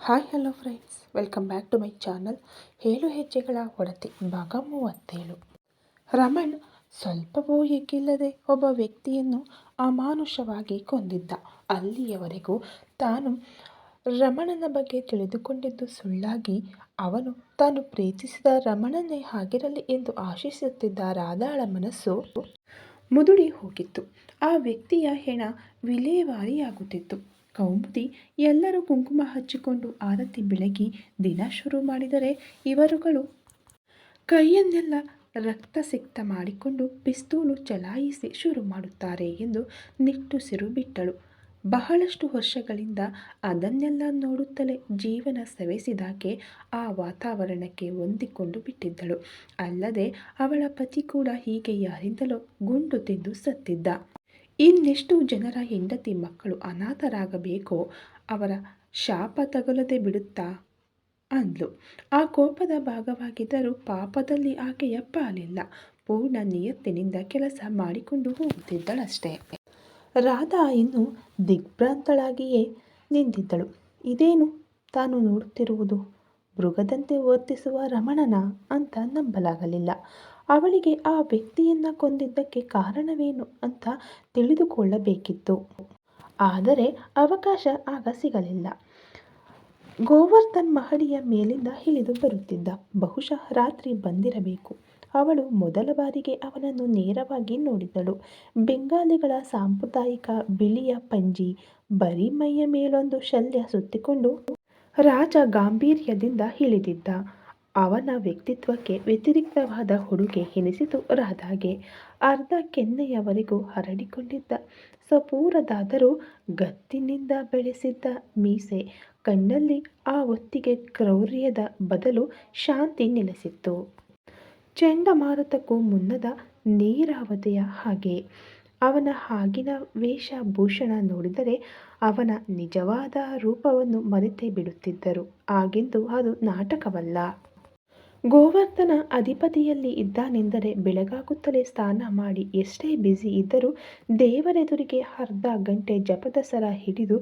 Hi hello friends welcome back to my channel ಹೇಳು ಹೆಜ್ಜೆಗಳ ಒಡತಿ, ಭಾಗ ಮೂವತ್ತೇಳು. ರಮಣ್ ಸ್ವಲ್ಪವೂ ಎಕ್ಕಿಲ್ಲದೆ ಒಬ್ಬ ವ್ಯಕ್ತಿಯನ್ನು ಅಮಾನುಷವಾಗಿ ಕೊಂದಿದ್ದ. ಅಲ್ಲಿಯವರೆಗೂ ತಾನು ರಮಣನ ಬಗ್ಗೆ ತಿಳಿದುಕೊಂಡಿದ್ದು ಸುಳ್ಳಾಗಿ ಅವನು ತಾನು ಪ್ರೀತಿಸಿದ ರಮಣನೇ ಆಗಿರಲಿ ಎಂದು ಆಶಿಸುತ್ತಿದ್ದ ರಾಧಾಳ ಮನಸ್ಸು ಮುದುಡಿ ಹೋಗಿತ್ತು. ಆ ವ್ಯಕ್ತಿಯ ಹೆಣ ವಿಲೇವಾರಿಯಾಗುತ್ತಿತ್ತು. ಕೌಮುದಿ ಎಲ್ಲರೂ ಕುಂಕುಮ ಹಚ್ಚಿಕೊಂಡು ಆರತಿ ಬೆಳಗಿ ದಿನ ಶುರು ಮಾಡಿದರೆ ಇವರುಗಳು ಕೈಯನ್ನೆಲ್ಲ ರಕ್ತಸಿಕ್ತ ಮಾಡಿಕೊಂಡು ಪಿಸ್ತೂಲು ಚಲಾಯಿಸಿ ಶುರು ಮಾಡುತ್ತಾರೆ ಎಂದು ನಿಟ್ಟುಸಿರು ಬಿಟ್ಟಳು ಬಹಳಷ್ಟು ವರ್ಷಗಳಿಂದ ಅದನ್ನೆಲ್ಲ ನೋಡುತ್ತಲೇ ಜೀವನ ಸವೆಸಿದಾಕೆ ಆ ವಾತಾವರಣಕ್ಕೆ ಹೊಂದಿಕೊಂಡು ಬಿಟ್ಟಿದ್ದಳು. ಅಲ್ಲದೆ ಅವಳ ಪತಿ ಕೂಡ ಹೀಗೆ ಯಾರಿಂದಲೋ ಗುಂಡು ತಿಂದು ಸತ್ತಿದ್ದ. ಇನ್ನೆಷ್ಟು ಜನರ ಹೆಂಡತಿ ಮಕ್ಕಳು ಅನಾಥರಾಗಬೇಕೋ ಅವರ ಶಾಪ ತಗಲದೆ ಬಿಡುತ್ತಾ? ಅಂದ್ಲು. ಆ ಕೋಪದ ಭಾಗವಾಗಿದ್ದರೂ ಪಾಪದಲ್ಲಿ ಆಕೆಯ ಪಾಲಿಲ್ಲ. ಪೂರ್ಣ ನಿಯತ್ತಿನಿಂದ ಕೆಲಸ ಮಾಡಿಕೊಂಡು ಹೋಗುತ್ತಿದ್ದಳಷ್ಟೇ. ರಾಧಾ ಇನ್ನು ದಿಗ್ಭ್ರಾಂತಳಾಗಿಯೇ ನಿಂತಿದ್ದಳು. ಇದೇನು ತಾನು ನೋಡುತ್ತಿರುವುದು? ಮೃಗದಂತೆ ವರ್ತಿಸುವ ರಮಣನ ಅಂತ ನಂಬಲಾಗಲಿಲ್ಲ. ಅವಳಿಗೆ ಆ ವ್ಯಕ್ತಿಯನ್ನ ಕೊಂದಿದ್ದಕ್ಕೆ ಕಾರಣವೇನು ಅಂತ ತಿಳಿದುಕೊಳ್ಳಬೇಕಿತ್ತು. ಆದರೆ ಅವಕಾಶ ಆಗ ಸಿಗಲಿಲ್ಲ. ಗೋವರ್ಧನ್ ಮಹಡಿಯ ಮೇಲಿಂದ ಇಳಿದು ಬರುತ್ತಿದ್ದ. ಬಹುಶಃ ರಾತ್ರಿ ಬಂದಿರಬೇಕು. ಅವಳು ಮೊದಲ ಬಾರಿಗೆ ಅವನನ್ನು ನೇರವಾಗಿ ನೋಡಿದಳು ಬೆಂಗಾಲಿಗಳ ಸಾಂಪ್ರದಾಯಿಕ ಬಿಳಿಯ ಪಂಜಿ, ಬರೀ ಮೈಯ ಮೇಲೊಂದು ಶಲ್ಯ ಸುತ್ತಿಕೊಂಡು ರಾಜ ಗಾಂಭೀರ್ಯದಿಂದ ಇಳಿದಿದ್ದ. ಅವನ ವ್ಯಕ್ತಿತ್ವಕ್ಕೆ ವ್ಯತಿರಿಕ್ತವಾದ ಹುಡುಗೆ ಎನಿಸಿತು ರಾಧಾಗೆ. ಅರ್ಧ ಕೆನ್ನೆಯವರೆಗೂ ಹರಡಿಕೊಂಡಿದ್ದ ಸಪೂರದಾದರೂ ಗತ್ತಿನಿಂದ ಬೆಳೆಸಿದ್ದ ಮೀಸೆ ಕಣ್ಣಲ್ಲಿ ಆ ಹೊತ್ತಿಗೆ ಕ್ರೌರ್ಯದ ಬದಲು ಶಾಂತಿ ನೆಲೆಸಿತ್ತು. ಚಂಡಮಾರುತಕ್ಕೂ ಮುನ್ನದ ನೀರಾವತಿಯ ಹಾಗೆ. ಅವನ ಆಗಿನ ವೇಷಭೂಷಣ ನೋಡಿದರೆ ಅವನ ನಿಜವಾದ ರೂಪವನ್ನು ಮರೆತೇ ಬಿಡುತ್ತಿದ್ದರು. ಹಾಗೆಂದು ಅದು ನಾಟಕವಲ್ಲ. ಗೋವರ್ಧನ ಅಧಿಪತಿಯಲ್ಲಿ ಇದ್ದಾನೆಂದರೆ ಬೆಳಗಾಗುತ್ತಲೇ ಸ್ನಾನ ಮಾಡಿ ಎಷ್ಟೇ ಬ್ಯುಸಿ ಇದ್ದರೂ ದೇವರೆದುರಿಗೆ ಅರ್ಧ ಗಂಟೆ ಜಪದ ಸರ ಹಿಡಿದು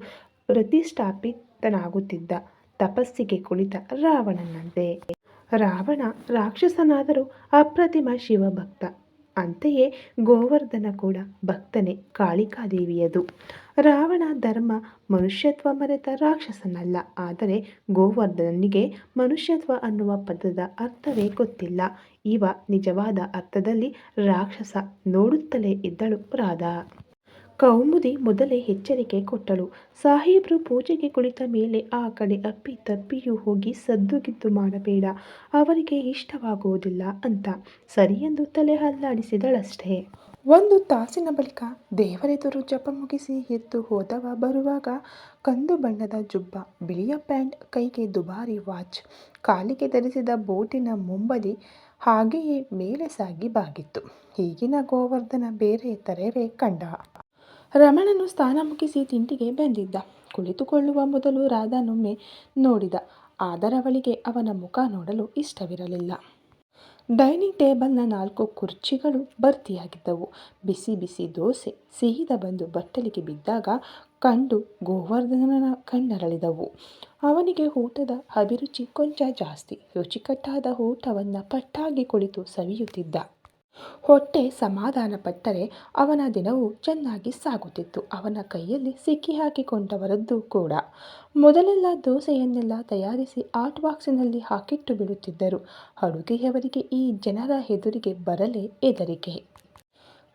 ಪ್ರತಿಷ್ಠಾಪಿತನಾಗುತ್ತಿದ್ದ ತಪಸ್ಸಿಗೆ ಕುಳಿತ ರಾವಣನಂತೆ. ರಾವಣ ರಾಕ್ಷಸನಾದರೂ ಅಪ್ರತಿಮ ಶಿವಭಕ್ತ. ಅಂತೆಯೇ ಗೋವರ್ಧನ ಕೂಡ ಭಕ್ತನೇ, ಕಾಳಿಕಾದೇವಿಯದು. ರಾವಣ ಧರ್ಮ ಮನುಷ್ಯತ್ವ ಮರೆತ ರಾಕ್ಷಸನಲ್ಲ. ಆದರೆ ಗೋವರ್ಧನನಿಗೆ ಮನುಷ್ಯತ್ವ ಅನ್ನುವ ಪದದ ಅರ್ಥವೇ ಗೊತ್ತಿಲ್ಲ. ಇವ ನಿಜವಾದ ಅರ್ಥದಲ್ಲಿ ರಾಕ್ಷಸ ನೋಡುತ್ತಲೇ ಇದ್ದಳು ರಾಧ ಕೌಮುದಿ ಮೊದಲೇ ಎಚ್ಚರಿಕೆ ಕೊಟ್ಟಳು. ಸಾಹೇಬ್ರು ಪೂಜೆಗೆ ಕುಳಿತ ಮೇಲೆ ಆ ಕಡೆ ಅಪ್ಪಿ ತಪ್ಪಿಯೂ ಹೋಗಿ ಸದ್ದುಗಿದ್ದು ಮಾಡಬೇಡ. ಅವರಿಗೆ ಇಷ್ಟವಾಗುವುದಿಲ್ಲ ಅಂತ ಸರಿಯೆಂದು ತಲೆ ಅಲ್ಲಾಡಿಸಿದಳಷ್ಟೇ. ಒಂದು ತಾಸಿನ ಬಳಿಕ ದೇವರೆದುರು ಜಪ ಮುಗಿಸಿ ಎದ್ದು ಹೋದವ ಬರುವಾಗ ಕಂದು ಬಣ್ಣದ ಜುಬ್ಬ, ಬಿಳಿಯ ಪ್ಯಾಂಟ್, ಕೈಗೆ ದುಬಾರಿ ವಾಚ್, ಕಾಲಿಗೆ ಧರಿಸಿದ ಬೋಟಿನ ಮುಂಬದಿ ಹಾಗೆಯೇ ಮೇಲೆ ಸಾಗಿ ಬಾಗಿತ್ತು. ಈಗಿನ ಗೋವರ್ಧನ ಬೇರೆ ತರವೇ ಕಂಡ. ರಮಣನು ಸ್ಥಾನ ಮುಗಿಸಿ ತಿಂಡಿಗೆ ಬಂದಿದ್ದ. ಕುಳಿತುಕೊಳ್ಳುವ ಮೊದಲು ರಾಧಾನೊಮ್ಮೆ ನೋಡಿದ. ಆದರವಳಿಗೆ ಅವನ ಮುಖ ನೋಡಲು ಇಷ್ಟವಿರಲಿಲ್ಲ. ಡೈನಿಂಗ್ ಟೇಬಲ್ನ ನಾಲ್ಕು ಕುರ್ಚಿಗಳು ಭರ್ತಿಯಾಗಿದ್ದವು ಬಿಸಿ ಬಿಸಿ ದೋಸೆ ಸಿಹಿದ ಬಂದು ಬಟ್ಟಲಿಗೆ ಬಿದ್ದಾಗ ಕಂಡು ಗೋವರ್ಧನನ ಕಣ್ಣರಳಿದವು. ಅವನಿಗೆ ಊಟದ ಅಭಿರುಚಿ ಕೊಂಚ ಜಾಸ್ತಿ. ರುಚಿಕಟ್ಟಾದ ಊಟವನ್ನು ಪಟ್ಟಾಗಿ ಕುಳಿತು ಸವಿಯುತ್ತಿದ್ದ. ಹೊಟ್ಟೆ ಸಮಾಧಾನ ಪಟ್ಟರೆ ಅವನ ದಿನವು ಚೆನ್ನಾಗಿ ಸಾಗುತ್ತಿತ್ತು. ಅವನ ಕೈಯಲ್ಲಿ ಸಿಕ್ಕಿ ಹಾಕಿಕೊಂಡವರದ್ದು ಕೂಡ. ಮೊದಲೆಲ್ಲ ದೋಸೆಯನ್ನೆಲ್ಲ ತಯಾರಿಸಿ ಆರ್ಟ್ ಬಾಕ್ಸಿನಲ್ಲಿ ಹಾಕಿಟ್ಟು ಬಿಡುತ್ತಿದ್ದರು. ಅಡುಗೆಯವರಿಗೆ ಈ ಜನರ ಎದುರಿಗೆ ಬರಲೇ ಹೆದರಿಕೆ.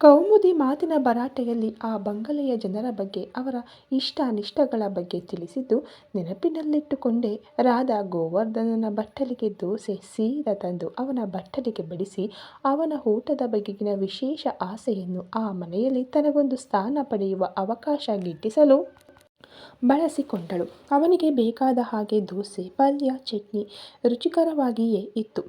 ಕೌಮುದಿ ಮಾತಿನ ಭರಾಟೆಯಲ್ಲಿ ಆ ಬಂಗಲೆಯ ಜನರ ಬಗ್ಗೆ, ಅವರ ಇಷ್ಟಾನಿಷ್ಟಗಳ ಬಗ್ಗೆ ತಿಳಿಸಿದ್ದು, ನೆನಪಿನಲ್ಲಿಟ್ಟುಕೊಂಡೇ ರಾಧಾ ಗೋವರ್ಧನನ ಬಟ್ಟಲಿಗೆ ದೋಸೆ ಸೀದ ತಂದು ಅವನ ಬಟ್ಟಲಿಗೆ ಬಡಿಸಿ, ಅವನ ಊಟದ ಬಗೆಗಿನ ವಿಶೇಷ ಆಸೆಯನ್ನು ಆ ಮನೆಯಲ್ಲಿ ತನಗೊಂದು ಸ್ಥಾನ ಪಡೆಯುವ ಅವಕಾಶ ಗಿಟ್ಟಿಸಲು ಬಳಸಿಕೊಂಡಳು. ಅವನಿಗೆ ಬೇಕಾದ ಹಾಗೆ ದೋಸೆ, ಪಲ್ಯ, ಚಟ್ನಿ ರುಚಿಕರವಾಗಿಯೇ ಇತ್ತು.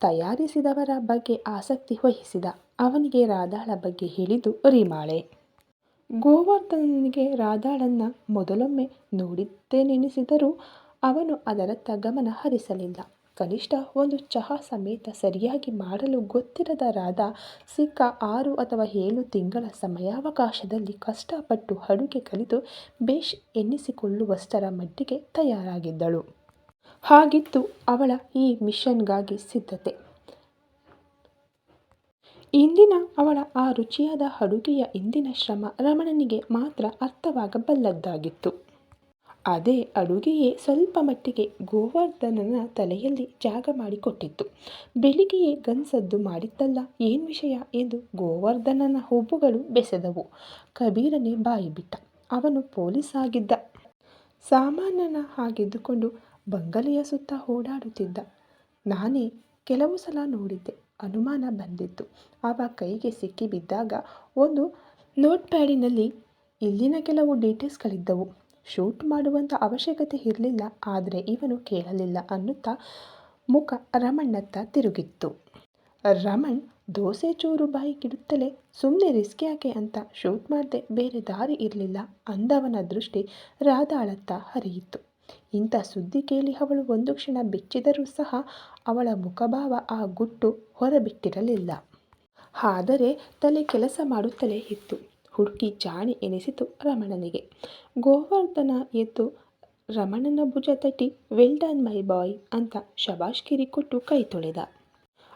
ತಯಾರಿಸಿದವರ ಬಗ್ಗೆ ಆಸಕ್ತಿ ವಹಿಸಿದ ಅವನಿಗೆ ರಾಧಾಳ ಬಗ್ಗೆ ಹೇಳಿದ್ದು ರೀಮಾಳೆ. ಗೋವರ್ಧನನಿಗೆ ರಾಧಾಳನ್ನ ಮೊದಲೊಮ್ಮೆ ನೋಡಿದ್ದೇನೆನಿಸಿದರೂ ಅವನು ಅದರತ್ತ ಗಮನ ಹರಿಸಲಿಲ್ಲ. ಕನಿಷ್ಠ ಒಂದು ಚಹಾ ಸಮೇತ ಸರಿಯಾಗಿ ಮಾಡಲು ಗೊತ್ತಿರದ ರಾಧಾ ಸಿಕ್ಕ ಆರು ಅಥವಾ ಏಳು ತಿಂಗಳ ಸಮಯಾವಕಾಶದಲ್ಲಿ ಕಷ್ಟಪಟ್ಟು ಅಡುಗೆ ಕಲಿತು ಬೇಷ್ ಎನ್ನಿಸಿಕೊಳ್ಳುವಷ್ಟರ ಮಟ್ಟಿಗೆ ತಯಾರಾಗಿದ್ದಳು. ಹಾಗಿತ್ತು ಅವಳ ಈ ಮಿಷನ್ಗಾಗಿ ಸಿದ್ಧತೆ. ಇಂದಿನ ಅವಳ ಆ ರುಚಿಯಾದ ಅಡುಗೆಯ ಇಂದಿನ ಶ್ರಮ ರಮಣನಿಗೆ ಮಾತ್ರ ಅರ್ಥವಾಗಬಲ್ಲದ್ದಾಗಿತ್ತು. ಅದೇ ಅಡುಗೆಯೇ ಸ್ವಲ್ಪ ಮಟ್ಟಿಗೆ ಗೋವರ್ಧನನ ತಲೆಯಲ್ಲಿ ಜಾಗ ಮಾಡಿಕೊಟ್ಟಿತ್ತು. ಬೆಳಿಗ್ಗೆಯೇ ಗನ್ಸದ್ದು ಮಾಡಿತ್ತಲ್ಲ, ಏನು ವಿಷಯ ಎಂದು ಗೋವರ್ಧನನ ಹುಬ್ಬುಗಳು ಬೆಸೆದವು. ಕಬೀರನೇ ಬಾಯಿ ಬಿಟ್ಟ. ಅವನು ಪೊಲೀಸ್ ಆಗಿದ್ದ ಸಾಮಾನ್ಯನ ಹಾಗೆದ್ದುಕೊಂಡು ಬಂಗಲೆಯ ಸುತ್ತ ಓಡಾಡುತ್ತಿದ್ದ. ನಾನೇ ಕೆಲವು ಸಲ ನೋಡಿದ್ದೆ. ಅನುಮಾನ ಬಂದಿತ್ತು. ಆವ ಕೈಗೆ ಸಿಕ್ಕಿಬಿದ್ದಾಗ ಒಂದು ನೋಟ್ ಪ್ಯಾಡಿನಲ್ಲಿ ಇಲ್ಲಿನ ಕೆಲವು ಡೀಟೇಲ್ಸ್ಗಳಿದ್ದವು. ಶೂಟ್ ಮಾಡುವಂಥ ಅವಶ್ಯಕತೆ ಇರಲಿಲ್ಲ. ಆದರೆ ಇವನು ಕೇಳಲಿಲ್ಲ ಅನ್ನುತ್ತಾ ಮುಖ ರಮಣ್ಣತ್ತ ತಿರುಗಿತ್ತು. ರಮಣ್, ದೋಸೆ ಚೂರು ಬಾಯಿಗಿಡುತ್ತಲೇ ಸುಮ್ಮನೆ ರಿಸ್ಕ್ ಯಾಕೆ ಅಂತ ಶೂಟ್ ಮಾಡದೆ ಬೇರೆ ದಾರಿ ಇರಲಿಲ್ಲ ಅಂದವನ ದೃಷ್ಟಿ ರಾಧಾಳತ್ತ ಹರಿಯಿತು. ಇಂಥ ಸುದ್ದಿ ಕೇಳಿ ಅವಳು ಒಂದು ಕ್ಷಣ ಬೆಚ್ಚಿದರೂ ಸಹ ಅವಳ ಮುಖಭಾವ ಆ ಗುಟ್ಟು ಹೊರಬಿಟ್ಟಿರಲಿಲ್ಲ. ಆದರೆ ತಲೆ ಕೆಲಸ ಮಾಡುತ್ತಲೇ ಇತ್ತು. ಹುಡುಕಿ ಜಾಣಿ ಎನಿಸಿತು ರಮಣನಿಗೆ. ಗೋವರ್ಧನ ಎದ್ದು, ರಮಣನ ಭುಜ ತಟ್ಟಿ ವೆಲ್ ಡನ್ ಮೈ ಬಾಯ್ ಅಂತ ಶಬಾಷ್ಕಿರಿ ಕೊಟ್ಟು ಕೈ ತೊಳೆದ.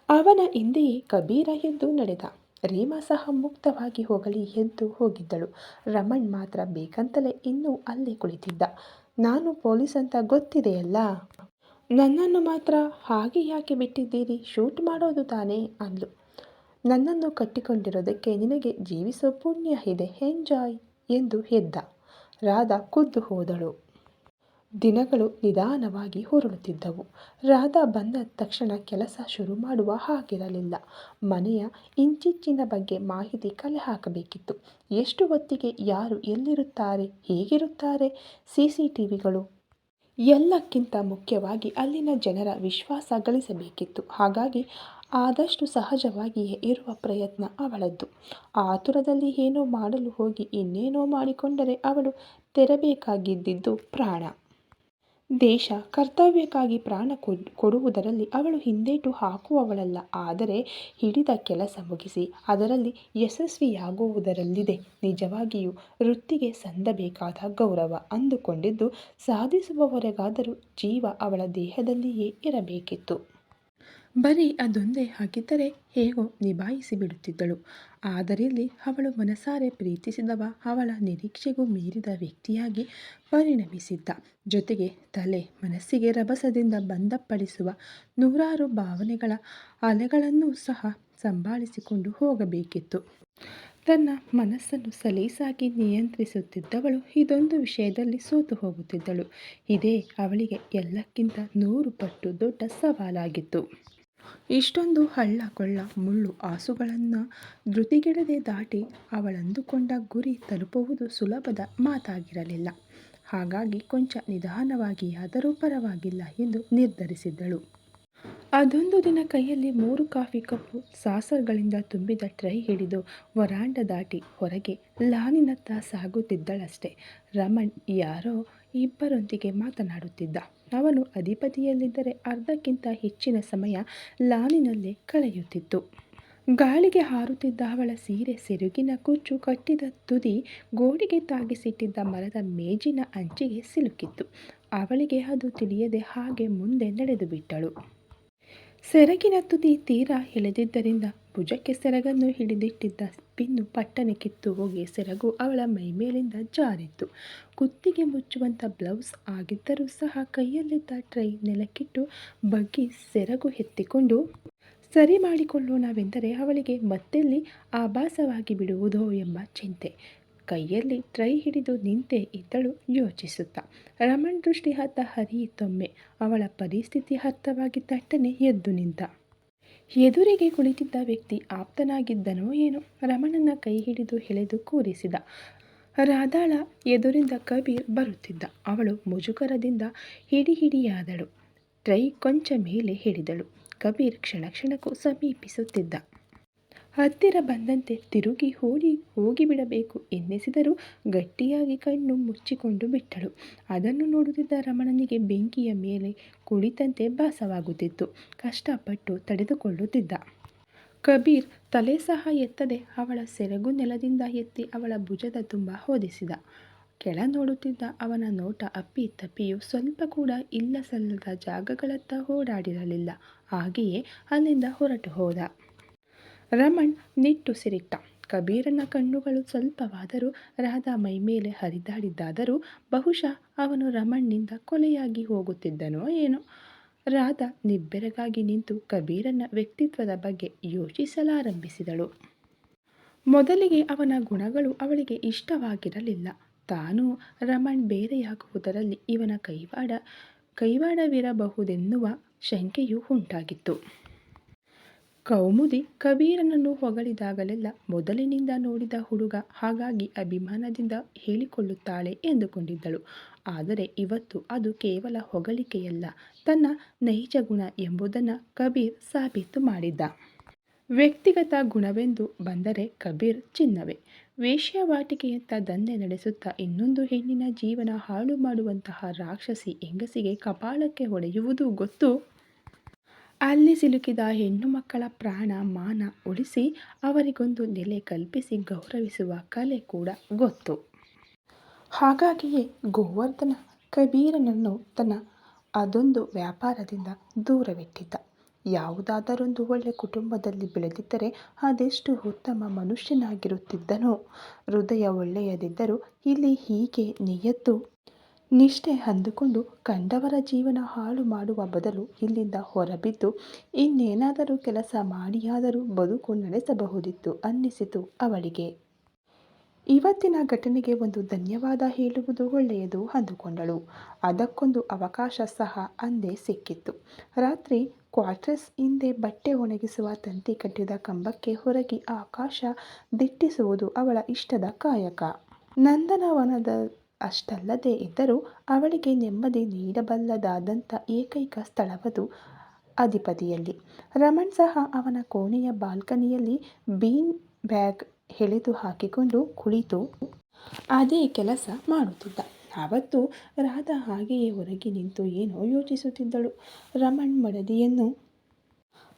ಅವನ ಹಿಂದೆಯೇ ಕಬೀರ ಎದ್ದು ನಡೆದ. ರೀಮಾ ಸಹ ಮುಕ್ತವಾಗಿ ಹೋಗಲಿ ಎದ್ದು ಹೋಗಿದ್ದಳು. ರಮಣ್ ಮಾತ್ರ ಬೇಕಂತಲೇ ಇನ್ನೂ ಅಲ್ಲೇ ಕುಳಿತಿದ್ದ. ನಾನು ಪೊಲೀಸ್ ಅಂತ ಗೊತ್ತಿದೆಯಲ್ಲ? ನನ್ನನ್ನು ಮಾತ್ರ ಹಾಗೆ ಯಾಕೆ ಬಿಟ್ಟಿದ್ದೀರಿ? ಶೂಟ್ ಮಾಡೋದು ತಾನೇ ಅಂದ್ಲು. ನನ್ನನ್ನು ಕಟ್ಟಿಕೊಂಡಿರೋದಕ್ಕೆ ನಿನಗೆ ಜೀವಿಸೋ ಪುಣ್ಯ ಇದೆ, ಎಂಜಾಯ್ ಎಂದು ಹೆದ್ದ. ರಾಧಾ ಕುದ್ದು ಹೋದಳು. ದಿನಗಳು ನಿಧಾನವಾಗಿ ಹೊರಳುತ್ತಿದ್ದವು ರಾಧಾ ಬಂದ ತಕ್ಷಣ ಕೆಲಸ ಶುರು ಮಾಡುವ ಹಾಗಿರಲಿಲ್ಲ. ಮನೆಯ ಇಂಚಿಚ್ಚಿನ ಬಗ್ಗೆ ಮಾಹಿತಿ ಕಲೆ ಹಾಕಬೇಕಿತ್ತು. ಎಷ್ಟು ಹೊತ್ತಿಗೆ ಯಾರು ಎಲ್ಲಿರುತ್ತಾರೆ, ಹೇಗಿರುತ್ತಾರೆ ಸಿ ಸಿ ಟಿ ವಿಗಳು ಎಲ್ಲಕ್ಕಿಂತ ಮುಖ್ಯವಾಗಿ ಅಲ್ಲಿನ ಜನರ ವಿಶ್ವಾಸ ಗಳಿಸಬೇಕಿತ್ತು. ಹಾಗಾಗಿ ಆದಷ್ಟು ಸಹಜವಾಗಿಯೇ ಇರುವ ಪ್ರಯತ್ನ ಅವಳದ್ದು. ಆತುರದಲ್ಲಿ ಏನೋ ಮಾಡಲು ಹೋಗಿ ಇನ್ನೇನೋ ಮಾಡಿಕೊಂಡರೆ ಅವಳು ತೆರಬೇಕಾಗಿದ್ದಿದ್ದು ಪ್ರಾಣ. ದೇಶ ಕರ್ತವ್ಯಕ್ಕಾಗಿ ಪ್ರಾಣ ಕೊಡುವುದರಲ್ಲಿ ಅವಳು ಹಿಂದೇಟು ಹಾಕುವವಳಲ್ಲ. ಆದರೆ ಹಿಡಿದ ಕೆಲಸ ಮುಗಿಸಿ ಅದರಲ್ಲಿ ಯಶಸ್ವಿಯಾಗುವುದರಲ್ಲಿದೆ. ನಿಜವಾಗಿಯೂ ವೃತ್ತಿಗೆ ಸಂದಬೇಕಾದ ಗೌರವ ಅಂದುಕೊಂಡಿದ್ದು, ಸಾಧಿಸುವವರೆಗಾದರೂ ಜೀವ ಅವಳ ದೇಹದಲ್ಲಿಯೇ ಇರಬೇಕಿತ್ತು. ಬರೀ ಅದೊಂದೇ ಹಾಕಿದ್ದರೆ ಹೇಗೋ ನಿಭಾಯಿಸಿ ಬಿಡುತ್ತಿದ್ದಳು ಆದರಿಲ್ಲಿ ಅವಳು ಮನಸಾರೆ ಪ್ರೀತಿಸಿದವ ಅವಳ ನಿರೀಕ್ಷೆಗೂ ಮೀರಿದ ವ್ಯಕ್ತಿಯಾಗಿ ಪರಿಣಮಿಸಿದ್ದ. ಜೊತೆಗೆ ತಲೆ ಮನಸ್ಸಿಗೆ ರಭಸದಿಂದ ಬಂಧಪಡಿಸುವ ನೂರಾರು ಭಾವನೆಗಳ ಅಲೆಗಳನ್ನೂ ಸಹ ಸಂಭಾಳಿಸಿಕೊಂಡು ಹೋಗಬೇಕಿತ್ತು. ತನ್ನ ಮನಸ್ಸನ್ನು ಸಲೀಸಾಗಿ ನಿಯಂತ್ರಿಸುತ್ತಿದ್ದವಳು ಇದೊಂದು ವಿಷಯದಲ್ಲಿ ಸೋತು ಹೋಗುತ್ತಿದ್ದಳು. ಇದೇ ಅವಳಿಗೆ ಎಲ್ಲಕ್ಕಿಂತ ನೂರು ಪಟ್ಟು ದೊಡ್ಡ ಸವಾಲಾಗಿತ್ತು. ಇಷ್ಟೊಂದು ಹಳ್ಳ ಕೊಳ್ಳ ಮುಳ್ಳು ಆಸುಗಳನ್ನು ಧೃತಿಗೆಡದೆ ದಾಟಿ ಅವಳಂದುಕೊಂಡ ಗುರಿ ತಲುಪುವುದು ಸುಲಭದ ಮಾತಾಗಿರಲಿಲ್ಲ. ಹಾಗಾಗಿ ಕೊಂಚ ನಿಧಾನವಾಗಿಯಾದರೂ ಪರವಾಗಿಲ್ಲ ಎಂದು ನಿರ್ಧರಿಸಿದ್ದಳು. ಅದೊಂದು ದಿನ ಕೈಯಲ್ಲಿ ಮೂರು ಕಾಫಿ ಕಪ್ಪು ಸಾಸರ್ಗಳಿಂದ ತುಂಬಿದ ಟ್ರೈ ಹಿಡಿದು ವರಾಂಡ ದಾಟಿ ಹೊರಗೆ ಲಾನಿನತ್ತ ಸಾಗುತ್ತಿದ್ದಳಷ್ಟೆ. ರಮಣ್, ಯಾರೋ ಇಬ್ಬರೊಂದಿಗೆ ಮಾತನಾಡುತ್ತಿದ್ದ. ಅವನು ಅಧಿಪತಿಯಲ್ಲಿದ್ದರೆ ಅರ್ಧಕ್ಕಿಂತ ಹೆಚ್ಚಿನ ಸಮಯ ಲಾನಿನಲ್ಲೇ ಕಳೆಯುತ್ತಿತ್ತು. ಗಾಳಿಗೆ ಹಾರುತ್ತಿದ್ದ ಅವಳ ಸೀರೆ ಸೆರುಗಿನ ಕುಚ್ಚು ಕಟ್ಟಿದ ತುದಿ ಗೋಡೆಗೆ ತಾಗಿಸಿಟ್ಟಿದ್ದ ಮರದ ಮೇಜಿನ ಅಂಚಿಗೆ ಸಿಲುಕಿತ್ತು. ಅವಳಿಗೆ ಅದು ತಿಳಿಯದೆ ಹಾಗೆ ಮುಂದೆ ನಡೆದು ಬಿಟ್ಟಳು. ಸೆರಗಿನ ತುದಿ ತೀರಾ ಹಿಳಿದಿದ್ದರಿಂದ ಭುಜಕ್ಕೆ ಸೆರಗನ್ನು ಹಿಡಿದಿಟ್ಟಿದ್ದ ಪಿನ್ನು ಪಟ್ಟನೆ ಕಿತ್ತು ಹೋಗಿ ಸೆರಗು ಅವಳ ಮೈ ಮೇಲಿಂದ ಜಾರಿತ್ತು. ಕುತ್ತಿಗೆ ಮುಚ್ಚುವಂಥ ಬ್ಲೌಸ್ ಆಗಿದ್ದರೂ ಸಹ ಕೈಯಲ್ಲಿದ್ದ ಟ್ರೈ ನೆಲಕ್ಕಿಟ್ಟು ಬಗ್ಗಿ ಸೆರಗು ಎತ್ತಿಕೊಂಡು, ಸರಿ ಮಾಡಿಕೊಳ್ಳೋಣವೆಂದರೆ ಅವಳಿಗೆ ಮತ್ತೆಲ್ಲಿ ಆಭಾಸವಾಗಿ ಬಿಡುವುದೋ ಎಂಬ ಚಿಂತೆ. ಕೈಯಲ್ಲಿ ಟ್ರೈ ಹಿಡಿದು ನಿಂತೆ ಇದ್ದಳು ಯೋಚಿಸುತ್ತಾ. ರಮಣ್ ದೃಷ್ಟಿ ಹತ್ತ ಹರಿಯಿತೊಮ್ಮೆ ಅವಳ ಪರಿಸ್ಥಿತಿ ಹತ್ತವಾಗಿ ತಟ್ಟನೆ ಎದ್ದು ನಿಂತ. ಎದುರಿಗೆ ಕುಳಿತಿದ್ದ ವ್ಯಕ್ತಿ ಆಪ್ತನಾಗಿದ್ದನೋ ಏನೋ ರಮಣನ ಕೈ ಹಿಡಿದು ಎಳೆದು ಕೂರಿಸಿದ. ರಾಧಾಳ ಎದುರಿಂದ ಕಬೀರ್ ಬರುತ್ತಿದ್ದ. ಅವಳು ಮುಜುಗರದಿಂದ ಹಿಡಿ ಹಿಡಿಯಾದಳು ಟ್ರೈ ಕೊಂಚ ಮೇಲೆ ಹಿಡಿದಳು ಕಬೀರ್ ಕ್ಷಣ ಕ್ಷಣಕ್ಕೂ ಸಮೀಪಿಸುತ್ತಿದ್ದ. ಹತ್ತಿರ ಬಂದಂತೆ ತಿರುಗಿ ಓಡಿ ಹೋಗಿಬಿಡಬೇಕು ಎನ್ನಿಸಿದರೂ ಗಟ್ಟಿಯಾಗಿ ಕಣ್ಣು ಮುಚ್ಚಿಕೊಂಡು ಬಿಟ್ಟಳು. ಅದನ್ನು ನೋಡುತ್ತಿದ್ದ ರಮಣನಿಗೆ ಬೆಂಕಿಯ ಮೇಲೆ ಕುಳಿತಂತೆ ಭಾಸವಾಗುತ್ತಿತ್ತು. ಕಷ್ಟಪಟ್ಟು ತಡೆದುಕೊಳ್ಳುತ್ತಿದ್ದ. ಕಬೀರ್ ತಲೆ ಸಹ ಎತ್ತದೆ ಅವಳ ಸೆರಗು ನೆಲದಿಂದ ಎತ್ತಿ ಅವಳ ಭುಜದ ತುಂಬ ಹೊದಿಸಿದ. ಕೆಳ ನೋಡುತ್ತಿದ್ದ ಅವನ ನೋಟ ಅಪ್ಪಿ ತಪ್ಪಿಯೂ ಸ್ವಲ್ಪ ಕೂಡ ಇಲ್ಲ ಸಲ್ಲದ ಜಾಗಗಳತ್ತ ಓಡಾಡಿರಲಿಲ್ಲ. ಹಾಗೆಯೇ ಅಲ್ಲಿಂದ ಹೊರಟು ಹೋದ. ರಮಣ್ ನಿಟ್ಟುಸಿರಿಟ್ಟ ಕಬೀರನ ಕಣ್ಣುಗಳು ಸ್ವಲ್ಪವಾದರೂ ರಾಧಾ ಮೈಮೇಲೆ ಹರಿದಾಡಿದ್ದಾದರೂ ಬಹುಶಃ ಅವನು ರಮಣ್ನಿಂದ ಕೊಲೆಯಾಗಿ ಹೋಗುತ್ತಿದ್ದನೋ ಏನೋ. ರಾಧಾ ನಿಬ್ಬೆರಗಾಗಿ ನಿಂತು ಕಬೀರನ ವ್ಯಕ್ತಿತ್ವದ ಬಗ್ಗೆ ಯೋಚಿಸಲಾರಂಭಿಸಿದಳು. ಮೊದಲಿಗೆ ಅವನ ಗುಣಗಳು ಅವಳಿಗೆ ಇಷ್ಟವಾಗಿರಲಿಲ್ಲ. ತಾನು ರಮಣ್ ಬೇರೆಯಾಗುವುದರಲ್ಲಿ ಇವನ ಕೈವಾಡ, ಕೈವಾಡವಿರಬಹುದೆನ್ನುವ ಶಂಕೆಯು ಉಂಟಾಗಿತ್ತು. ಕೌಮುದಿ ಕಬೀರನನ್ನು ಹೊಗಳಿದಾಗಲೆಲ್ಲ ಮೊದಲಿನಿಂದ ನೋಡಿದ ಹುಡುಗ ಹಾಗಾಗಿ ಅಭಿಮಾನದಿಂದ ಹೇಳಿಕೊಳ್ಳುತ್ತಾಳೆ ಎಂದುಕೊಂಡಿದ್ದಳು. ಆದರೆ ಇವತ್ತು ಅದು ಕೇವಲ ಹೊಗಳಿಕೆಯಲ್ಲ, ತನ್ನ ನೈಜ ಗುಣ ಎಂಬುದನ್ನು ಕಬೀರ್ ಸಾಬೀತು ಮಾಡಿದ್ದ. ವ್ಯಕ್ತಿಗತ ಗುಣವೆಂದು ಬಂದರೆ ಕಬೀರ್ ಚಿನ್ನವೇ. ವೇಶ್ಯಾವಾಟಿಕೆಯತ್ತ ದಂಧೆ ನಡೆಸುತ್ತಾ ಇನ್ನೊಂದು ಹೆಣ್ಣಿನ ಜೀವನ ಹಾಳು ಮಾಡುವಂತಹ ರಾಕ್ಷಸಿ ಹೆಂಗಸಿಗೆ ಕಪಾಳಕ್ಕೆ ಹೊಡೆಯುವುದು ಗೊತ್ತು. ಅಲ್ಲಿ ಸಿಲುಕಿದ ಹೆಣ್ಣು ಮಕ್ಕಳ ಪ್ರಾಣ ಮಾನ ಉಳಿಸಿ ಅವರಿಗೊಂದು ನೆಲೆ ಕಲ್ಪಿಸಿ ಗೌರವಿಸುವ ಕಲೆ ಕೂಡ ಗೊತ್ತು. ಹಾಗಾಗಿಯೇ ಗೋವರ್ಧನ ಕಬೀರನನ್ನು ತನ್ನ ಅದೊಂದು ವ್ಯಾಪಾರದಿಂದ ದೂರವಿಟ್ಟಿದ್ದ. ಯಾವುದಾದರೊಂದು ಒಳ್ಳೆ ಕುಟುಂಬದಲ್ಲಿ ಬೆಳೆದಿದ್ದರೆ ಅದೆಷ್ಟು ಉತ್ತಮ ಮನುಷ್ಯನಾಗಿರುತ್ತಿದ್ದನೋ. ಹೃದಯ ಒಳ್ಳೆಯದಿದ್ದರೂ ಇಲ್ಲಿ ಹೀಗೆ ನಿಯತ್ತು ನಿಷ್ಠೆ ಅಂದುಕೊಂಡು ಕಂಡವರ ಜೀವನ ಹಾಳು ಮಾಡುವ ಬದಲು ಇಲ್ಲಿಂದ ಹೊರಬಿದ್ದು, ಇನ್ನೇನಾದರೂ ಕೆಲಸ ಮಾಡಿಯಾದರೂ ಬದುಕು ನಡೆಸಬಹುದಿತ್ತು ಅನ್ನಿಸಿತು ಅವಳಿಗೆ. ಇವತ್ತಿನ ಘಟನೆಗೆ ಒಂದು ಧನ್ಯವಾದ ಹೇಳುವುದು ಒಳ್ಳೆಯದು ಅಂದುಕೊಂಡಳು. ಅದಕ್ಕೊಂದು ಅವಕಾಶ ಸಹ ಅಂದೇ ಸಿಕ್ಕಿತ್ತು. ರಾತ್ರಿ ಕ್ವಾರ್ಟರ್ಸ್ ಹಿಂದೆ ಬಟ್ಟೆ ಒಣಗಿಸುವ ತಂತಿ ಕಟ್ಟಿದ ಕಂಬಕ್ಕೆ ಹೊರಗಿ ಆಕಾಶ ದಿಟ್ಟಿಸುವುದು ಅವಳ ಇಷ್ಟದ ಕಾಯಕ. ನಂದನವನದ ಅಷ್ಟಲ್ಲದೇ ಇದ್ದರೂ ಅವಳಿಗೆ ನೆಮ್ಮದಿ ನೀಡಬಲ್ಲದಾದಂಥ ಏಕೈಕ ಸ್ಥಳವದು ಅಧಿಪತಿಯಲ್ಲಿ. ರಮಣ್ ಸಹ ಅವನ ಕೋಣೆಯ ಬಾಲ್ಕನಿಯಲ್ಲಿ ಬೀನ್ ಬ್ಯಾಗ್ ಎಳೆದು ಹಾಕಿಕೊಂಡು ಕುಳಿತು ಅದೇ ಕೆಲಸ ಮಾಡುತ್ತಿದ್ದ. ಆವತ್ತು ರಾಧಾ ಹಾಗೆಯೇ ಹೊರಗೆ ನಿಂತು ಏನೋ ಯೋಚಿಸುತ್ತಿದ್ದಳು. ರಮಣ್ ಮಡದಿಯನ್ನು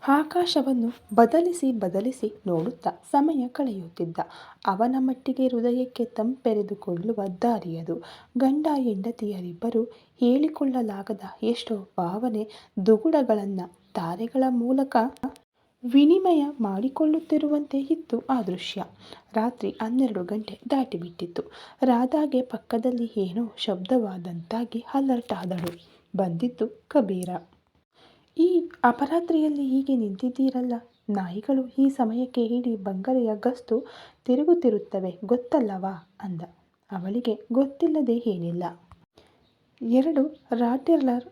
ಆಕಾಶವನ್ನು ಬದಲಿಸಿ ಬದಲಿಸಿ ನೋಡುತ್ತಾ ಸಮಯ ಕಳೆಯುತ್ತಿದ್ದ. ಅವನ ಮಟ್ಟಿಗೆ ಹೃದಯಕ್ಕೆ ತಂಪೆರೆದುಕೊಳ್ಳುವ ದಾರಿಯದು. ಗಂಡ ಹೆಂಡತಿಯರಿಬ್ಬರು ಹೇಳಿಕೊಳ್ಳಲಾಗದ ಎಷ್ಟೋ ಭಾವನೆ ದುಗುಡಗಳನ್ನು ತಾರೆಗಳ ಮೂಲಕ ವಿನಿಮಯ ಮಾಡಿಕೊಳ್ಳುತ್ತಿರುವಂತೆ ಇತ್ತು ಆ ದೃಶ್ಯ. ರಾತ್ರಿ ಹನ್ನೆರಡು ಗಂಟೆ ದಾಟಿಬಿಟ್ಟಿತ್ತು. ರಾಧಾಗೆ ಪಕ್ಕದಲ್ಲಿ ಏನೋ ಶಬ್ದವಾದಂತಾಗಿ ಅಲರ್ಟ್ ಆದಳು. ಬಂದಿದ್ದು ಕಬೀರ. ಈ ಅಪರಾತ್ರಿಯಲ್ಲಿ ಹೀಗೆ ನಿಂತಿದ್ದೀರಲ್ಲ? ನಾಯಿಗಳು ಈ ಸಮಯಕ್ಕೆ ಇಡೀ ಬಂಗಲೆಯ ಗಸ್ತು ತಿರುಗುತ್ತಿರುತ್ತವೆ, ಗೊತ್ತಲ್ಲವಾ? ಅಂದ. ಅವಳಿಗೆ ಗೊತ್ತಿಲ್ಲದೆ ಏನಿಲ್ಲ. ಎರಡು ರಾಟೆರ್ಲರ್,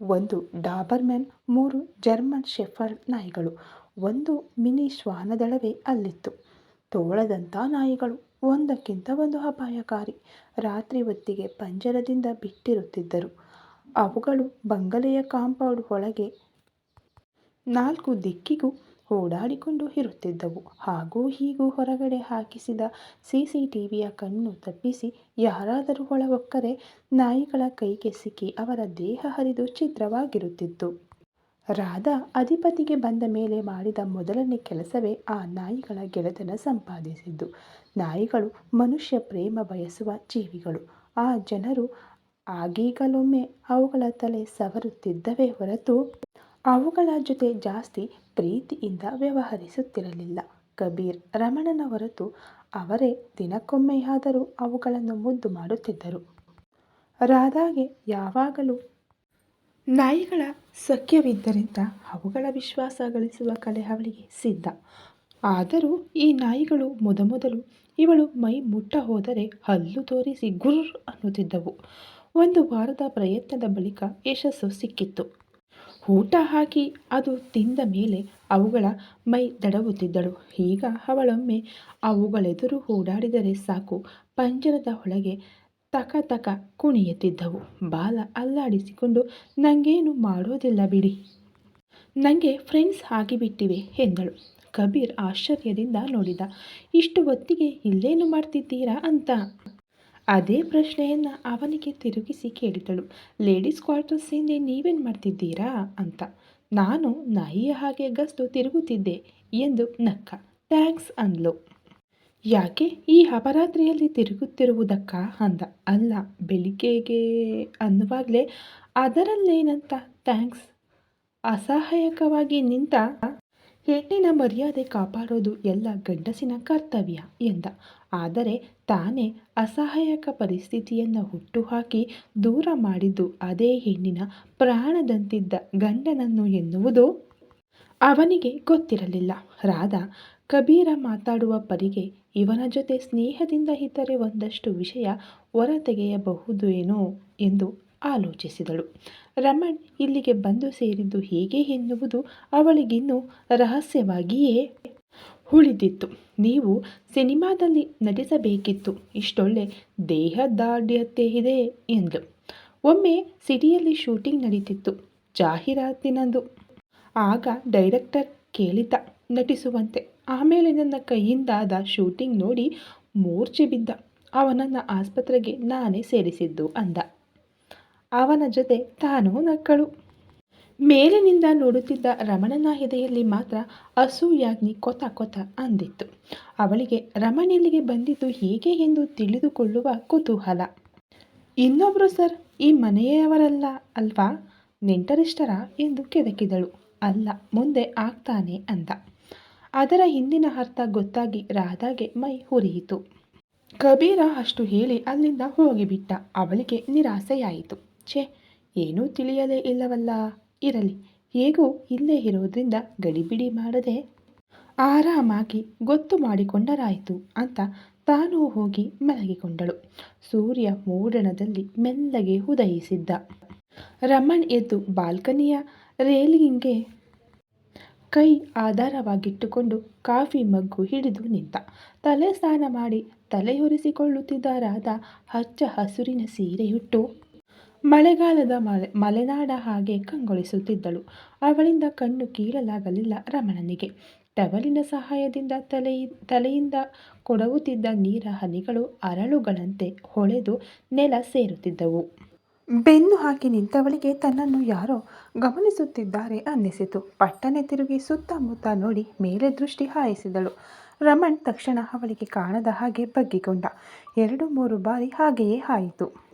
ಒಂದು ಡಾಬರ್ಮ್ಯಾನ್ ಮೂರು ಜರ್ಮನ್ ಶೆಫರ್ಡ್ ನಾಯಿಗಳು, ಒಂದು ಮಿನಿ ಶ್ವಾನದಳವೇ ಅಲ್ಲಿತ್ತು. ತೋಳದಂಥ ನಾಯಿಗಳು ಒಂದಕ್ಕಿಂತ ಒಂದು ಅಪಾಯಕಾರಿ. ರಾತ್ರಿ ಹೊತ್ತಿಗೆ ಪಂಜರದಿಂದ ಬಿಟ್ಟಿರುತ್ತಿದ್ದರು. ಅವುಗಳು ಬಂಗಲೆಯ ಕಾಂಪೌಂಡ್ ಒಳಗೆ ನಾಲ್ಕು ದಿಕ್ಕಿಗೂ ಓಡಾಡಿಕೊಂಡು ಇರುತ್ತಿದ್ದವು. ಹಾಗೂ ಹೀಗೂ ಹೊರಗಡೆ ಹಾಕಿಸಿದ ಸಿ ಸಿ ಟಿವಿಯ ಕಣ್ಣು ತಪ್ಪಿಸಿ ಯಾರಾದರೂ ಒಳಗೊಕ್ಕರೆ ನಾಯಿಗಳ ಕೈಗೆ ಸಿಕ್ಕಿ ಅವರ ದೇಹ ಹರಿದು ಚಿತ್ರವಾಗಿರುತ್ತಿತ್ತು ರಾಧಾ ಅಧಿಪತಿಗೆ ಬಂದ ಮೇಲೆ ಮಾಡಿದ ಮೊದಲನೇ ಕೆಲಸವೇ ಆ ನಾಯಿಗಳ ಗೆಳೆತನ ಸಂಪಾದಿಸಿದ್ದು. ನಾಯಿಗಳು ಮನುಷ್ಯ ಪ್ರೇಮ ಬಯಸುವ ಜೀವಿಗಳು. ಆ ಜನರು ಆಗೀಗಲೊಮ್ಮೆ ಅವುಗಳ ತಲೆ ಸವರುತ್ತಿದ್ದವೇ ಹೊರತು ಅವುಗಳ ಜೊತೆ ಜಾಸ್ತಿ ಪ್ರೀತಿಯಿಂದ ವ್ಯವಹರಿಸುತ್ತಿರಲಿಲ್ಲ. ಕಬೀರ್ ರಮಣನ ಹೊರತು ಅವರೇ ದಿನಕ್ಕೊಮ್ಮೆಯಾದರೂ ಅವುಗಳನ್ನು ಮುದ್ದು ಮಾಡುತ್ತಿದ್ದರು. ರಾಧಾಗೆ ಯಾವಾಗಲೂ ನಾಯಿಗಳ ಸಖ್ಯವಿದ್ದರಿಂದ ಅವುಗಳ ವಿಶ್ವಾಸ ಗಳಿಸುವ ಕಲೆ ಅವಳಿಗೆ ಸಿದ್ಧ. ಆದರೂ ಈ ನಾಯಿಗಳು ಮೊದಮೊದಲು ಇವಳು ಮೈ ಮುಟ್ಟ ಹೋದರೆ ಹಲ್ಲು ತೋರಿಸಿ ಗುರ್ ಅನ್ನುತ್ತಿದ್ದವು. ಒಂದು ವಾರದ ಪ್ರಯತ್ನದ ಬಳಿಕ ಯಶಸ್ಸು ಸಿಕ್ಕಿತ್ತು. ಊಟ ಹಾಕಿ ಅದು ತಿಂದ ಮೇಲೆ ಅವುಗಳ ಮೈ ದಡವುತ್ತಿದ್ದಳು ಈಗ ಅವಳೊಮ್ಮೆ ಅವುಗಳೆದುರು ಓಡಾಡಿದರೆ ಸಾಕು. ಪಂಜರದ ಒಳಗೆ ತಕ ತಕ ಕುಣಿಯುತ್ತಿದ್ದವು. ಬಾಲ ಅಲ್ಲಾಡಿಸಿಕೊಂಡು ನನಗೇನು ಮಾಡೋದಿಲ್ಲ ಬಿಡಿ. ನನಗೆ ಫ್ರೆಂಡ್ಸ್ ಆಗಿಬಿಟ್ಟಿವೆ ಎಂದಳು. ಕಬೀರ್ ಆಶ್ಚರ್ಯದಿಂದ ನೋಡಿದ, ಇಷ್ಟು ಹೊತ್ತಿಗೆ ಇಲ್ಲೇನು ಮಾಡ್ತಿದ್ದೀರಾ? ಅಂತ. ಅದೇ ಪ್ರಶ್ನೆಯನ್ನ ಅವನಿಗೆ ತಿರುಗಿಸಿ ಕೇಳಿದಳು. ಲೇಡೀಸ್ ಕ್ವಾರ್ಟರ್ಸ್ ಹಿಂದೆ ನೀವೇನು ಮಾಡ್ತಿದ್ದೀರಾ? ಅಂತ. ನಾನು ನಾಯಿಯ ಹಾಗೆ ಗಸ್ತು ತಿರುಗುತ್ತಿದ್ದೆ, ಎಂದು ನಕ್ಕ. ಥ್ಯಾಂಕ್ಸ್, ಅಂದ್ಲು. ಯಾಕೆ ಈ ಅಪರಾತ್ರಿಯಲ್ಲಿ ತಿರುಗುತ್ತಿರುವುದಕ್ಕ? ಅಂದ. ಅಲ್ಲ, ಬೆಳಿಗ್ಗೆಗೆ ಅನ್ನುವಾಗಲೇ ಅದರಲ್ಲೇನಂತ? ಥ್ಯಾಂಕ್ಸ್. ಅಸಹಾಯಕವಾಗಿ ನಿಂತ ಹೆಣ್ಣಿನ ಮರ್ಯಾದೆ ಕಾಪಾಡೋದು ಎಲ್ಲ ಗಂಡಸಿನ ಕರ್ತವ್ಯ, ಎಂದ. ಆದರೆ ತಾನೇ ಅಸಹಾಯಕ ಪರಿಸ್ಥಿತಿಯನ್ನು ಹುಟ್ಟುಹಾಕಿ ದೂರ ಮಾಡಿದ್ದು ಅದೇ ಹೆಣ್ಣಿನ ಪ್ರಾಣದಂತಿದ್ದ ಗಂಡನನ್ನು ಎನ್ನುವುದು ಅವನಿಗೆ ಗೊತ್ತಿರಲಿಲ್ಲ. ರಾಧಾ, ಕಬೀರ ಮಾತಾಡುವ ಪರಿಗೆ ಇವನ ಜೊತೆ ಸ್ನೇಹದಿಂದ ಇದ್ದರೆ ಒಂದಷ್ಟು ವಿಷಯ ಹೊರತೆಗೆಯಬಹುದು ಏನೋ ಎಂದು ಆಲೋಚಿಸಿದಳು. ರಮಣ್ ಇಲ್ಲಿಗೆ ಬಂದು ಸೇರಿದ್ದು ಹೇಗೆ ಎನ್ನುವುದು ಅವಳಿಗಿನ್ನೂ ರಹಸ್ಯವಾಗಿಯೇ ಉಳಿದಿತ್ತು. ನೀವು ಸಿನಿಮಾದಲ್ಲಿ ನಟಿಸಬೇಕಿತ್ತು. ಇಷ್ಟೊಳ್ಳೆ ದೇಹದಾಢ್ಯತೆ ಇದೆ ಎಂದು. ಒಮ್ಮೆ ಸಿಟಿಯಲ್ಲಿ ಶೂಟಿಂಗ್ ನಡೀತಿತ್ತು. ಜಾಹೀರಾತಿನಂದು. ಆಗ ಡೈರೆಕ್ಟರ್ ಕೇಳಿದ್ದ ನಟಿಸುವಂತೆ. ಆಮೇಲೆ ನನ್ನ ಕೈಯಿಂದಾದ ಶೂಟಿಂಗ್ ನೋಡಿ ಮೂರ್ಛೆ ಬಿದ್ದ. ಅವನನ್ನು ಆಸ್ಪತ್ರೆಗೆ ನಾನೇ ಸೇರಿಸಿದ್ದು ಅಂದ. ಅವನ ಜೊತೆ ತಾನು ನಕ್ಕಳು. ಮೇಲಿನಿಂದ ನೋಡುತ್ತಿದ್ದ ರಮಣನ ಹೆದೆಯಲ್ಲಿ ಮಾತ್ರ ಅಸೂಯಾಗ್ನಿ ಕೊತ ಕೊತ ಅಂದಿತ್ತು. ಅವಳಿಗೆ ರಮಣಿಲ್ಲಿಗೆ ಬಂದಿದ್ದು ಹೇಗೆ ಎಂದು ತಿಳಿದುಕೊಳ್ಳುವ ಕುತೂಹಲ. ಇನ್ನೊಬ್ಬರು ಸರ್, ಈ ಮನೆಯವರಲ್ಲ ಅಲ್ವಾ? ನೆಂಟರಿಷ್ಟರ ಎಂದು ಕೆದಕಿದಳು. ಅಲ್ಲ, ಮುಂದೆ ಆಗ್ತಾನೆ ಅಂದ. ಅದರ ಹಿಂದಿನ ಅರ್ಥ ಗೊತ್ತಾಗಿ ರಾಧಾಗೆ ಮೈ ಹುರಿಯಿತು. ಕಬೀರ ಅಷ್ಟು ಹೇಳಿ ಅಲ್ಲಿಂದ ಹೋಗಿಬಿಟ್ಟ. ಅವಳಿಗೆ ನಿರಾಸೆಯಾಯಿತು. ಛೇ, ಏನೂ ತಿಳಿಯಲೇ ಇಲ್ಲವಲ್ಲ. ಇರಲಿ. ಹೇಗೂ ಇಲ್ಲೇ ಇರೋದ್ರಿಂದ ಗಡಿಬಿಡಿ ಮಾಡದೆ ಆರಾಮಾಗಿ ಗೊತ್ತು ಮಾಡಿಕೊಂಡರಾಯಿತು ಅಂತ ತಾನು ಹೋಗಿ ಮಲಗಿಕೊಂಡಳು. ಸೂರ್ಯ ಮೂಡಣದಲ್ಲಿ ಮೆಲ್ಲಗೆ ಉದಯಿಸಿದ್ದ. ರಮಣ್ ಎದ್ದು ಬಾಲ್ಕನಿಯ ರೇಲಿಂಗ್ಗೆ ಕೈ ಆಧಾರವಾಗಿಟ್ಟುಕೊಂಡು ಕಾಫಿ ಮಗ್ಗು ಹಿಡಿದು ನಿಂತ. ತಲೆ ಸ್ನಾನ ಮಾಡಿ ರಾಧ ಹಚ್ಚ ಹಸುರಿನ ಸೀರೆಯುಟ್ಟು ಮಳೆಗಾಲದ ಮಲೆ ಮಲೆನಾಡ ಹಾಗೆ ಕಂಗೊಳಿಸುತ್ತಿದ್ದಳು. ಅವಳಿಂದ ಕಣ್ಣು ಕೀಳಲಾಗಲಿಲ್ಲ ರಮಣನಿಗೆ. ಟವಲಿನ ಸಹಾಯದಿಂದ ತಲೆಯ, ತಲೆಯಿಂದ ಕೊಡವುತ್ತಿದ್ದ ನೀರ ಹನಿಗಳು ಅರಳುಗಳಂತೆ ಹೊಳೆದು ನೆಲ ಸೇರುತ್ತಿದ್ದವು. ಬೆನ್ನು ಹಾಕಿ ನಿಂತವಳಿಗೆ ತನ್ನನ್ನು ಯಾರೋ ಗಮನಿಸುತ್ತಿದ್ದಾರೆ ಅನ್ನಿಸಿತು. ಪಟ್ಟನೆ ತಿರುಗಿ ಸುತ್ತಮುತ್ತ ನೋಡಿ ಮೇಲೆ ದೃಷ್ಟಿ ಹಾಯಿಸಿದಳು. ರಮಣ್ ತಕ್ಷಣ ಅವಳಿಗೆ ಕಾಣದ ಹಾಗೆ ಬಗ್ಗಿಕೊಂಡ. ಎರಡು, ಮೂರು ಬಾರಿ ಹಾಗೆಯೇ ಆಯಿತು.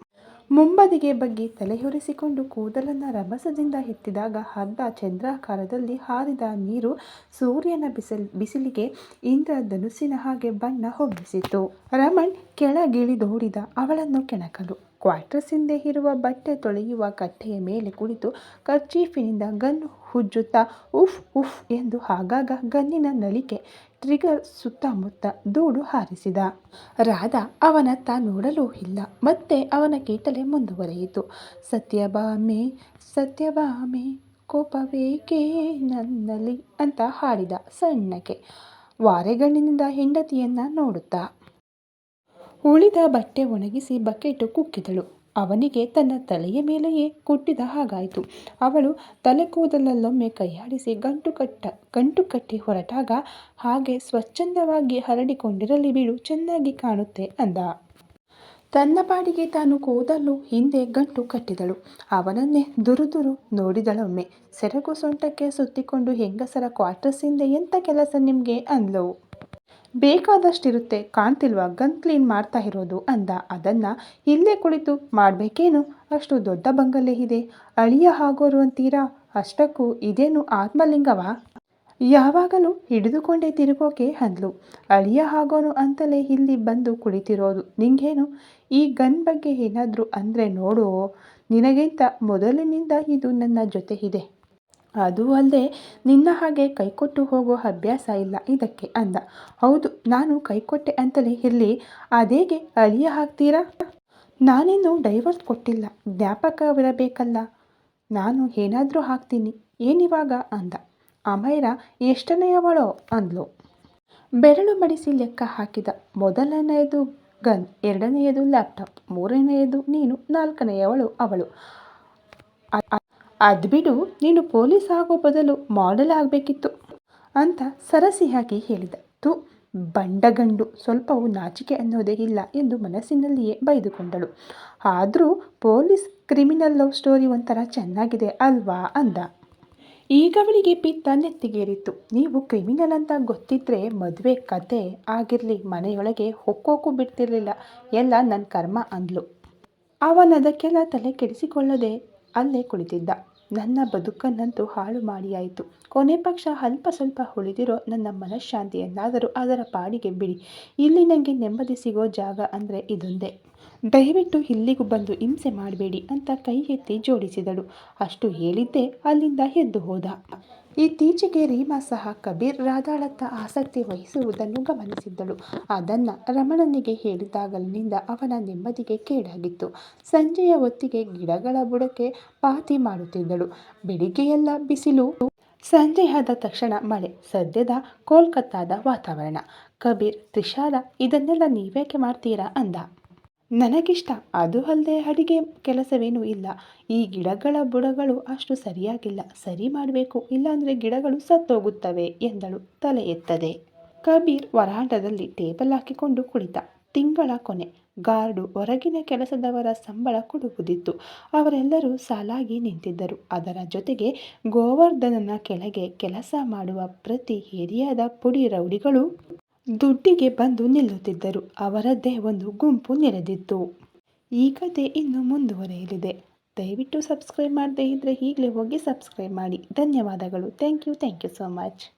ಮುಂಬದಿಗೆ ಬಗ್ಗಿ ತಲೆಯೊರೆಸಿಕೊಂಡು ಕೂದಲನ್ನು ರಭಸದಿಂದ ಎತ್ತಿದಾಗ ಹದ್ದ ಚಂದ್ರಾಕಾರದಲ್ಲಿ ಹಾರಿದ ನೀರು ಸೂರ್ಯನ ಬಿಸಿಲ್, ಬಿಸಿಲಿಗೆ ಇಂದ್ರಧನುಸ್ಸಿನ ಹಾಗೆ ಬಣ್ಣ ಹೊಬ್ಬಿಸಿತು ರಮಣ್ ಕೆಳಗಿಳಿದೋಡಿದ ಅವಳನ್ನು ಕೆಣಕಲು. ಕ್ವಾರ್ಟರ್ಸ್ ಹಿಂದೆ ಇರುವ ಬಟ್ಟೆ ತೊಳೆಯುವ ಕಟ್ಟೆಯ ಮೇಲೆ ಕುಳಿತು ಕರ್ಚೀಫಿನಿಂದ ಗನ್ ಹುಜ್ಜುತ್ತಾ, ಉಫ್ ಉಫ್ ಎಂದು ಆಗಾಗ ಗನ್ನಿನ ನಳಿಕೆ ಟ್ರಿಗರ್ ಸುತ್ತಮುತ್ತ ಧೂಳು ಹಾರಿಸಿದ. ರಾಧ ಅವನತ್ತ ನೋಡಲೂ ಇಲ್ಲ. ಮತ್ತೆ ಅವನ ಕೀಟಲೆ ಮುಂದುವರೆಯಿತು. ಸತ್ಯಭಾಮೆ ಸತ್ಯಭಾಮೆ ಕೋಪವೇಕೆ ನನ್ನಲ್ಲಿ ಅಂತ ಹಾಡಿದ ಸಣ್ಣಕ್ಕೆ. ವಾರೆಗಣ್ಣಿನಿಂದ ಹೆಂಡತಿಯನ್ನ ನೋಡುತ್ತಾ. ಉಳಿದ ಬಟ್ಟೆ ಒಣಗಿಸಿ ಬಕೆಟು ಕುಕ್ಕಿದಳು. ಅವನಿಗೆ ತನ್ನ ತಲೆಯ ಮೇಲೆಯೇ ಕುಟ್ಟಿದ ಹಾಗಾಯಿತು. ಅವಳು ತಲೆ ಕೂದಲಲ್ಲೊಮ್ಮೆ ಕೈಯಾಡಿಸಿ ಗಂಟು ಕಟ್ಟ, ಗಂಟು ಕಟ್ಟಿ ಹೊರಟಾಗ, ಹಾಗೆ ಸ್ವಚ್ಛಂದವಾಗಿ ಹರಡಿಕೊಂಡಿರಲಿ ಬಿಡು, ಚೆನ್ನಾಗಿ ಕಾಣುತ್ತೆ ಅಂದ. ತನ್ನ ಪಾಡಿಗೆ ತಾನು ಕೂದಲು ಹಿಂದೆ ಗಂಟು ಕಟ್ಟಿದಳು. ಅವನನ್ನೇ ದುರುದುರು ನೋಡಿದಳೊಮ್ಮೆ, ಸೆರಗು ಸೊಂಟಕ್ಕೆ ಸುತ್ತಿಕೊಂಡು ಹೆಂಗಸರ ಕ್ವಾರ್ಟರ್ಸ್ ಹಿಂದೆ ಎಂಥ ಕೆಲಸ ನಿಮಗೆ? ಅಂದ್ಲವು ಬೇಕಾದಷ್ಟಿರುತ್ತೆ. ಕಾಣ್ತಿಲ್ವಾ ಗನ್ ಕ್ಲೀನ್ ಮಾಡ್ತಾ ಇರೋದು ಅಂದ. ಅದನ್ನು ಇಲ್ಲೇ ಕುಳಿತು ಮಾಡಬೇಕೇನು? ಅಷ್ಟು ದೊಡ್ಡ ಬಂಗಲೆ ಇದೆ. ಅಳಿಯ ಹಾಗೋರು ಅಂತೀರಾ? ಅಷ್ಟಕ್ಕೂ ಇದೇನು ಆತ್ಮಲಿಂಗವಾ? ಯಾವಾಗಲೂ ಹಿಡಿದುಕೊಂಡೇ ತಿರುಗೋಕೆ ಅಂದ್ಲು. ಅಳಿಯ ಹಾಗೋನು ಅಂತಲೇ ಇಲ್ಲಿ ಬಂದು ಕುಳಿತಿರೋದು. ನಿಂಗೇನು? ಈ ಗನ್ ಬಗ್ಗೆ ಏನಾದರೂ ಅಂದರೆ ನೋಡು, ನಿನಗಿಂತ ಮೊದಲಿನಿಂದ ಇದು ನನ್ನ ಜೊತೆ ಇದೆ ಅದು ಅಲ್ಲದೆ, ನಿನ್ನ ಹಾಗೆ ಕೈಕೊಟ್ಟು ಹೋಗೋ ಅಭ್ಯಾಸ ಇಲ್ಲ, ಇದಕ್ಕೆ ಅಂದ. ಹೌದು, ನಾನು ಕೈಕೊಟ್ಟೆ ಅಂತಲೇ ಇರಲಿ. ಅದೇಗೆ ಅಳಿಯ ಹಾಕ್ತೀರಾ ನಾನೇನು ಡೈವರ್ಸ್ ಕೊಟ್ಟಿಲ್ಲ, ಜ್ಞಾಪಕವಿರಬೇಕಲ್ಲ. ನಾನು ಏನಾದರೂ ಹಾಕ್ತೀನಿ ಏನಿವಾಗ ಅಂದ. ಅಮೈರ ಎಷ್ಟನೆಯವಳೋ ಅಂದ್ಲು. ಬೆರಳು ಮಡಿಸಿ ಲೆಕ್ಕ ಹಾಕಿದ. ಮೊದಲನೆಯದು ಗನ್, ಎರಡನೆಯದು ಲ್ಯಾಪ್ಟಾಪ್ ಮೂರನೆಯದು ನೀನು, ನಾಲ್ಕನೆಯವಳು ಅವಳು. ಅದು ಬಿಡು, ನೀನು ಪೊಲೀಸ್ ಆಗೋ ಬದಲು ಮಾಡೆಲ್ ಆಗಬೇಕಿತ್ತು ಅಂತ ಸರಸಿಯಾಗಿ ಹೇಳಿದ. ತು ಬಂಡಗಂಡು ಸ್ವಲ್ಪವೂ ನಾಚಿಕೆ ಅನ್ನೋದೇ ಇಲ್ಲ ಎಂದು ಮನಸ್ಸಿನಲ್ಲಿಯೇ ಬೈದುಕೊಂಡಳು. ಆದರೂ ಪೊಲೀಸ್ ಕ್ರಿಮಿನಲ್ ಲವ್ ಸ್ಟೋರಿ ಒಂಥರ ಚೆನ್ನಾಗಿದೆ ಅಲ್ವಾ ಅಂದ. ಈಗವಳಿಗೆ ಪಿತ್ತ ನೆತ್ತಿಗೇರಿತ್ತು. ನೀವು ಕ್ರಿಮಿನಲ್ ಅಂತ ಗೊತ್ತಿದ್ರೆ ಮದುವೆ ಕತೆ ಆಗಿರಲಿ, ಮನೆಯೊಳಗೆ ಹೊಕ್ಕೋಕು ಬಿಡ್ತಿರ್ಲಿಲ್ಲ. ಎಲ್ಲ ನನ್ನ ಕರ್ಮ ಅಂದ್ಲು. ಅವನದಕ್ಕೆಲ್ಲ ತಲೆ ಕೆಡಿಸಿಕೊಳ್ಳದೆ ಅಲ್ಲೇ ಕುಳಿತಿದ್ದ. ನನ್ನ ಬದುಕನ್ನಂತೂ ಹಾಳು ಮಾಡಿಯಾಯಿತು. ಕೊನೆ ಪಕ್ಷ ಅಲ್ಪ ಸ್ವಲ್ಪ ಉಳಿದಿರೋ ನನ್ನ ಮನಃಶಾಂತಿಯನ್ನಾದರೂ ಅದರ ಪಾಡಿಗೆ ಬಿಡಿ. ಇಲ್ಲಿ ನನಗೆ ನೆಮ್ಮದಿ ಸಿಗೋ ಜಾಗ ಅಂದರೆ ಇದೊಂದೇ. ದಯವಿಟ್ಟು ಇಲ್ಲಿಗೂ ಬಂದು ಹಿಂಸೆ ಮಾಡಬೇಡಿ ಅಂತ ಕೈ ಎತ್ತಿ ಜೋಡಿಸಿದಳು. ಅಷ್ಟು ಹೇಳಿದ್ದೆ ಅಲ್ಲಿಂದ ಎದ್ದು ಹೋದ. ಇತ್ತೀಚೆಗೆ ರೀಮಾ ಸಹ ಕಬೀರ್ ರಾಧಾಳತ್ತ ಆಸಕ್ತಿ ವಹಿಸುವುದನ್ನು ಗಮನಿಸಿದ್ದಳು. ಅದನ್ನು ರಮಣನಿಗೆ ಹೇಳಿದಾಗಲಿನಿಂದ ಅವನ ನೆಮ್ಮದಿಗೆ ಕೇಡಾಗಿತ್ತು. ಸಂಜೆಯ ಹೊತ್ತಿಗೆ ಗಿಡಗಳ ಬುಡಕ್ಕೆ ಪಾತಿ ಮಾಡುತ್ತಿದ್ದಳು. ಬೆಳಿಗ್ಗೆಯೆಲ್ಲ ಬಿಸಿಲು. ಸಂಜೆಯಾದ ತಕ್ಷಣ ಮಳೆ, ಸದ್ಯದ ಕೋಲ್ಕತ್ತಾದ ವಾತಾವರಣ. ಕಬೀರ್ ತ್ರಿಷಾಲ ಇದನ್ನೆಲ್ಲ ನೀವೇಕೆ ಮಾಡ್ತೀರಾ ಅಂದ. ನನಗಿಷ್ಟ. ಅದು ಅಲ್ಲದೆ ಅಡಿಗೆ ಕೆಲಸವೇನೂ ಇಲ್ಲ. ಈ ಗಿಡಗಳ ಬುಡಗಳು ಅಷ್ಟು ಸರಿಯಾಗಿಲ್ಲ. ಸರಿ ಮಾಡಬೇಕು. ಇಲ್ಲಾಂದರೆ ಗಿಡಗಳು ಸತ್ತೋಗುತ್ತವೆ ಎಂದಳು. ತಲೆ ಎತ್ತದೆ. ಕಬೀರ್ ವರಾಂಡದಲ್ಲಿ ಟೇಬಲ್ ಹಾಕಿಕೊಂಡು ಕುಳಿತ. ತಿಂಗಳ ಕೊನೆ. ಗಾರ್ಡು ಹೊರಗಿನ ಕೆಲಸದವರ ಸಂಬಳ ಕೊಡುವುದಿತ್ತು. ಅವರೆಲ್ಲರೂ ಸಾಲಾಗಿ ನಿಂತಿದ್ದರು. ಅದರ ಜೊತೆಗೆ ಗೋವರ್ಧನನ ಕೆಳಗೆ ಕೆಲಸ ಮಾಡುವ ಪ್ರತಿ ಏರಿಯಾದ ಪುಡಿ ರೌಡಿಗಳು ದುಡ್ಡಿಗೆ ಬಂದು ನಿಲ್ಲುತ್ತಿದ್ದರು. ಅವರದ್ದೇ ಒಂದು ಗುಂಪು ನೆರೆದಿತ್ತು. ಈ ಕತೆ ಇನ್ನು ಮುಂದುವರೆಯಲಿದೆ. ದಯವಿಟ್ಟು ಸಬ್ಸ್ಕ್ರೈಬ್ ಮಾಡದೇ ಇದ್ದರೆ ಈಗಲೇ ಹೋಗಿ ಸಬ್ಸ್ಕ್ರೈಬ್ ಮಾಡಿ. ಧನ್ಯವಾದಗಳು. Thank you. Thank you so much.